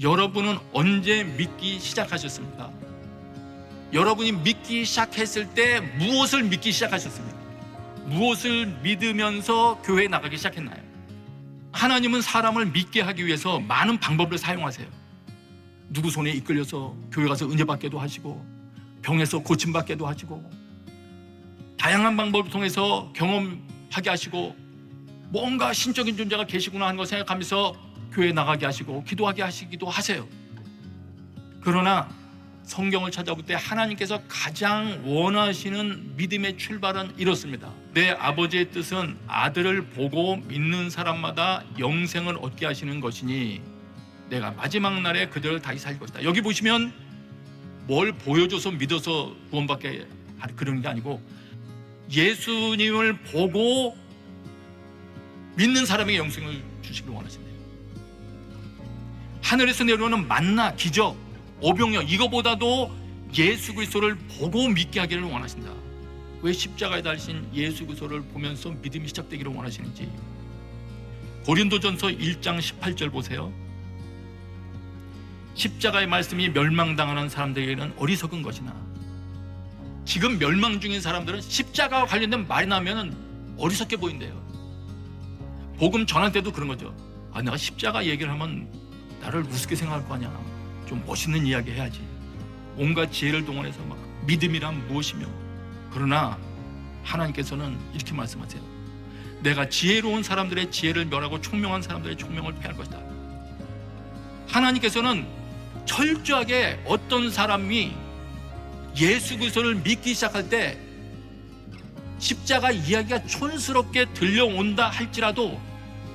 여러분은 언제 믿기 시작하셨습니까? 여러분이 믿기 시작했을 때 무엇을 믿기 시작하셨습니까? 무엇을 믿으면서 교회에 나가기 시작했나요? 하나님은 사람을 믿게 하기 위해서 많은 방법을 사용하세요. 누구 손에 이끌려서 교회 가서 은혜 받게도 하시고 병에서 고침 받게도 하시고 다양한 방법을 통해서 경험하게 하시고 뭔가 신적인 존재가 계시구나 하는 걸 생각하면서 교회 나가게 하시고 기도하게 하시기도 하세요. 그러나 성경을 찾아볼 때 하나님께서 가장 원하시는 믿음의 출발은 이렇습니다. 내 아버지의 뜻은 아들을 보고 믿는 사람마다 영생을 얻게 하시는 것이니 내가 마지막 날에 그들을 다시 살릴 것이다. 여기 보시면 뭘 보여줘서 믿어서 구원받게 그런 게 아니고 예수님을 보고 믿는 사람에게 영생을 주시기를 원하신대요. 하늘에서 내려오는 만나, 기적, 오병력 이거보다도 예수 그리스도를 보고 믿게 하기를 원하신다. 왜 십자가에 달리신 예수 그리스도를 보면서 믿음이 시작되기를 원하시는지. 고린도전서 1장 18절 보세요. 십자가의 말씀이 멸망당하는 사람들에게는 어리석은 것이나 지금 멸망 중인 사람들은 십자가와 관련된 말이 나면은 어리석게 보인대요. 복음 전할 때도 그런 거죠. 아, 내가 십자가 얘기를 하면 나를 우습게 생각할 거 아니야. 좀 멋있는 이야기 해야지. 온갖 지혜를 동원해서 막 믿음이란 무엇이며. 그러나 하나님께서는 이렇게 말씀하세요. 내가 지혜로운 사람들의 지혜를 멸하고 총명한 사람들의 총명을 패할 것이다. 하나님께서는 철저하게 어떤 사람이 예수 그리스도를 믿기 시작할 때 십자가 이야기가 촌스럽게 들려온다 할지라도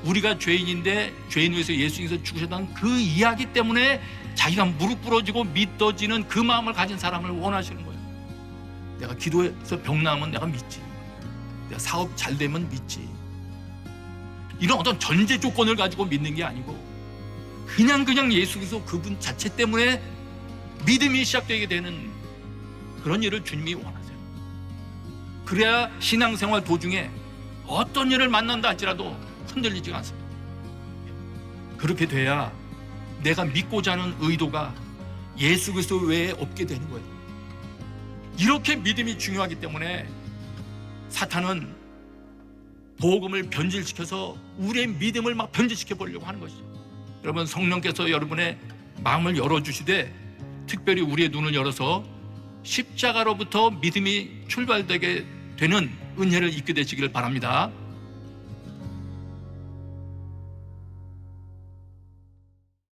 우리가 죄인인데 죄인 위해서 예수님께서 죽으셨다는 그 이야기 때문에 자기가 무릎 꿇어지고 믿어지는 그 마음을 가진 사람을 원하시는 거예요. 내가 기도해서 병 나으면 내가 믿지. 내가 사업 잘 되면 믿지. 이런 어떤 전제 조건을 가지고 믿는 게 아니고 그냥 그냥 예수 그리스도 그분 자체 때문에 믿음이 시작되게 되는 그런 일을 주님이 원하세요. 그래야 신앙생활 도중에 어떤 일을 만난다 할지라도 흔들리지가 않습니다. 그렇게 돼야 내가 믿고자 하는 의도가 예수 그리스도 외에 없게 되는 거예요. 이렇게 믿음이 중요하기 때문에 사탄은 복음을 변질시켜서 우리의 믿음을 막 변질시켜 보려고 하는 것이죠. 여러분 성령께서 여러분의 마음을 열어 주시되 특별히 우리의 눈을 열어서 십자가로부터 믿음이 출발되게 되는 은혜를 입게 되시기를 바랍니다.